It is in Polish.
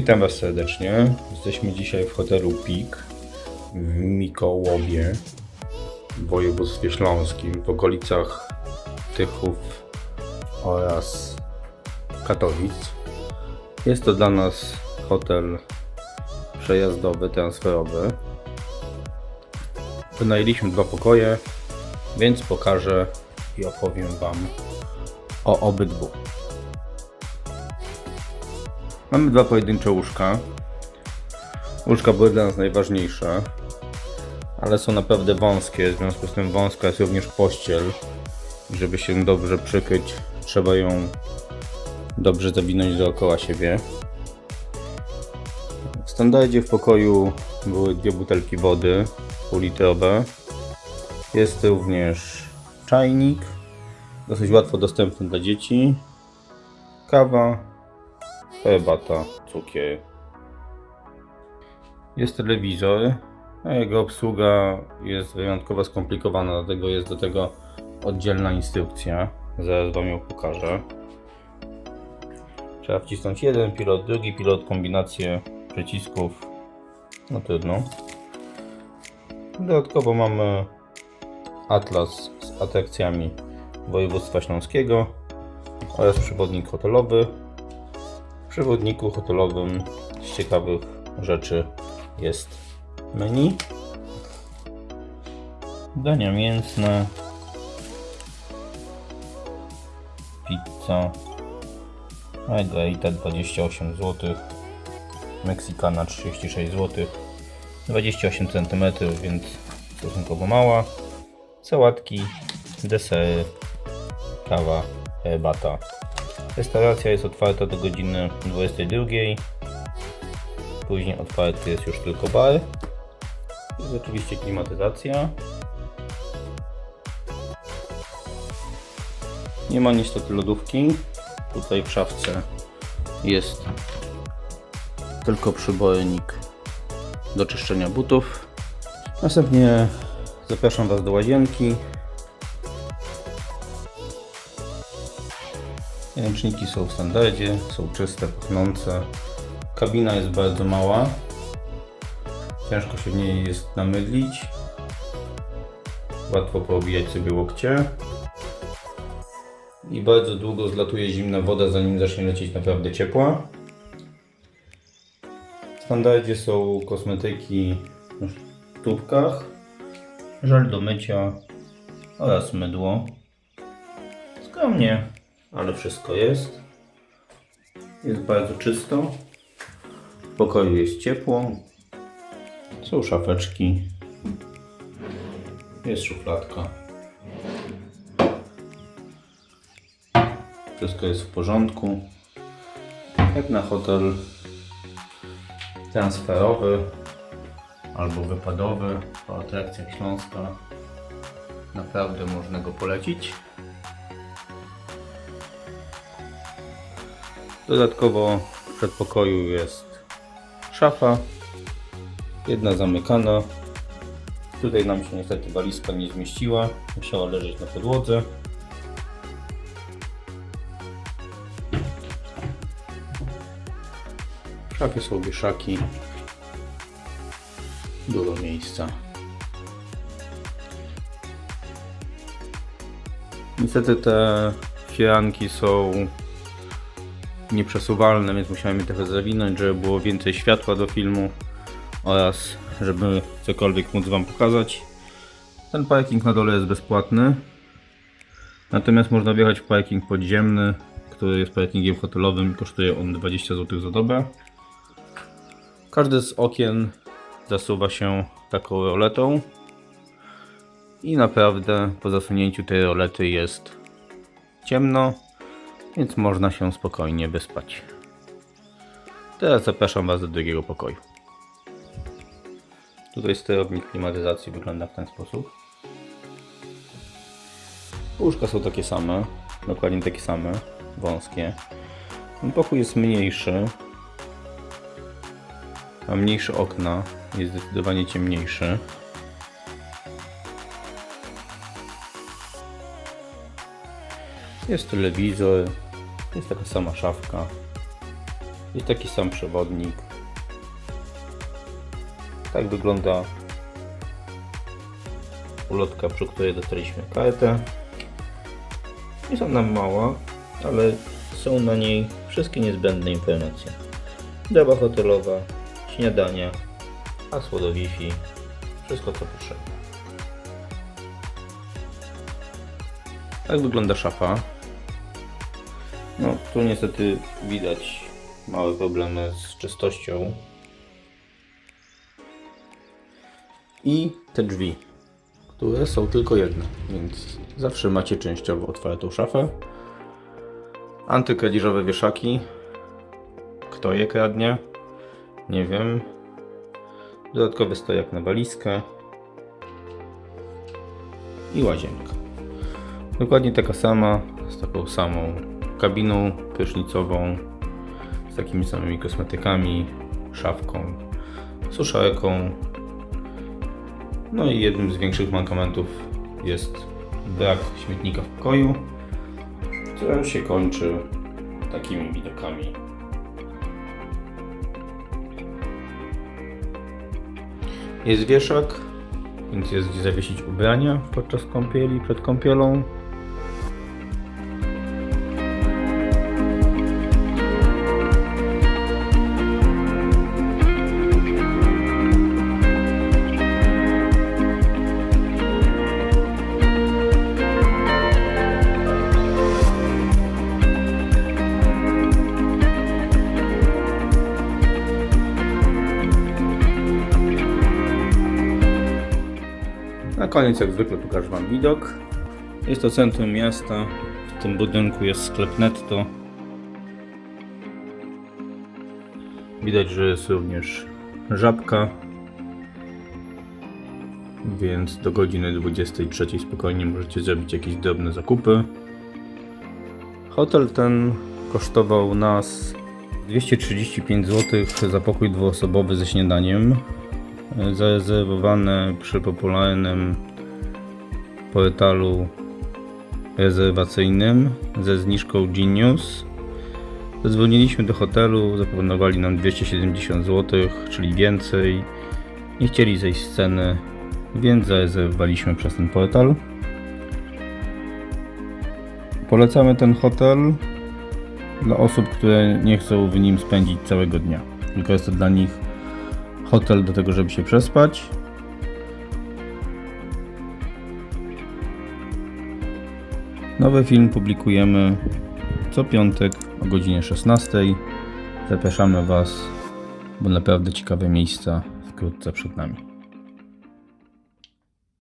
Witam Was serdecznie. Jesteśmy dzisiaj w hotelu Pik w Mikołowie w województwie śląskim w okolicach Tychów oraz Katowic. Jest to dla nas hotel przejazdowy, transferowy. Wynajęliśmy dwa pokoje, więc pokażę i opowiem Wam o obydwu. Mamy dwa pojedyncze łóżka. Łóżka były dla nas najważniejsze, ale są naprawdę wąskie. W związku z tym wąska jest również pościel. Żeby się dobrze przykryć, trzeba ją dobrze zawinąć dookoła siebie. W standardzie w pokoju były dwie butelki wody półlitrowe. Jest również czajnik, dosyć łatwo dostępny dla dzieci. Kawa, herbata, cukier. Jest telewizor, a jego obsługa jest wyjątkowo skomplikowana, dlatego jest do tego oddzielna instrukcja. Zaraz Wam ją pokażę. Trzeba wcisnąć jeden pilot, drugi pilot, kombinację przycisków. No trudno. Dodatkowo mamy atlas z atrakcjami województwa śląskiego oraz przewodnik hotelowy. Przewodniku hotelowym z ciekawych rzeczy jest menu, dania mięsne, pizza, margarita 28 zł, meksykana 36 zł, 28 cm, więc stosunkowo mała, sałatki, desery, kawa, herbata. Restauracja jest otwarta do godziny 22. Później otwarty jest już tylko bar. Jest oczywiście klimatyzacja. Nie ma niestety lodówki. Tutaj w szafce jest tylko przybornik do czyszczenia butów. Następnie zapraszam Was do łazienki. Ręczniki są w standardzie, są czyste, pachnące. Kabina jest bardzo mała. Ciężko się w niej jest namydlić. Łatwo poobijać sobie łokcie. I bardzo długo zlatuje zimna woda, zanim zacznie lecieć naprawdę ciepła. W standardzie są kosmetyki w tubkach, żel do mycia oraz mydło. Skromnie, ale wszystko jest. Jest bardzo czysto. W pokoju jest ciepło. Są szafeczki. Jest szufladka. Wszystko jest w porządku. Jak na hotel transferowy albo wypadowy po atrakcjach Śląska. Naprawdę można go polecić. Dodatkowo w przedpokoju jest szafa, jedna zamykana. Tutaj nam się niestety walizka nie zmieściła, musiała leżeć na podłodze. W szafie są wieszaki, dużo miejsca. Niestety te firanki są nieprzesuwalne, więc musiałem je trochę zawinąć, żeby było więcej światła do filmu oraz żeby cokolwiek móc Wam pokazać. Ten parking na dole jest bezpłatny, natomiast można wjechać w parking podziemny, który jest parkingiem hotelowym i kosztuje on 20 zł za dobę. Każde z okien zasuwa się taką roletą i naprawdę po zasunięciu tej rolety jest ciemno, więc można się spokojnie wyspać. Teraz zapraszam Was do drugiego pokoju. Tutaj sterownik klimatyzacji wygląda w ten sposób. Łóżka są takie same, dokładnie takie same, wąskie. Pokój jest mniejszy. Ma mniejsze okna, jest zdecydowanie ciemniejszy. Jest telewizor, jest taka sama szafka. Jest taki sam przewodnik. Tak wygląda ulotka, przy której dostaliśmy kartę. Jest ona mała, ale są na niej wszystkie niezbędne informacje. Doba hotelowa, śniadania, hasło do Wi-Fi, wszystko co potrzeba. Tak wygląda szafa. No, tu niestety widać małe problemy z czystością. I te drzwi, które są tylko jedne, więc zawsze macie częściowo otwartą szafę. Antykradzieżowe wieszaki. Kto je kradnie? Nie wiem. Dodatkowy stojak na walizkę. I łazienka. Dokładnie taka sama, z taką samą kabiną prysznicową, z takimi samymi kosmetykami, szafką, suszarką. No i jednym z większych mankamentów jest brak śmietnika w pokoju, który się kończy takimi widokami. Jest wieszak, więc jest gdzie zawiesić ubrania podczas kąpieli, przed kąpielą. Koniec, jak zwykle, pokażę Wam widok. Jest to centrum miasta. W tym budynku jest sklep netto. Widać, że jest również żabka. Więc do godziny 23 spokojnie możecie zrobić jakieś drobne zakupy. Hotel ten kosztował nas 235 zł za pokój dwuosobowy ze śniadaniem zarezerwowane przy popularnym portalu rezerwacyjnym ze zniżką Genius. Zadzwoniliśmy do hotelu, zaproponowali nam 270 zł, czyli więcej. Nie chcieli zejść z ceny, więc zarezerwowaliśmy przez ten portal. Polecamy ten hotel dla osób, które nie chcą w nim spędzić całego dnia. Tylko jest to dla nich hotel do tego, żeby się przespać. Nowy film publikujemy co piątek o godzinie 16. Zapraszamy Was, bo naprawdę ciekawe miejsca wkrótce przed nami.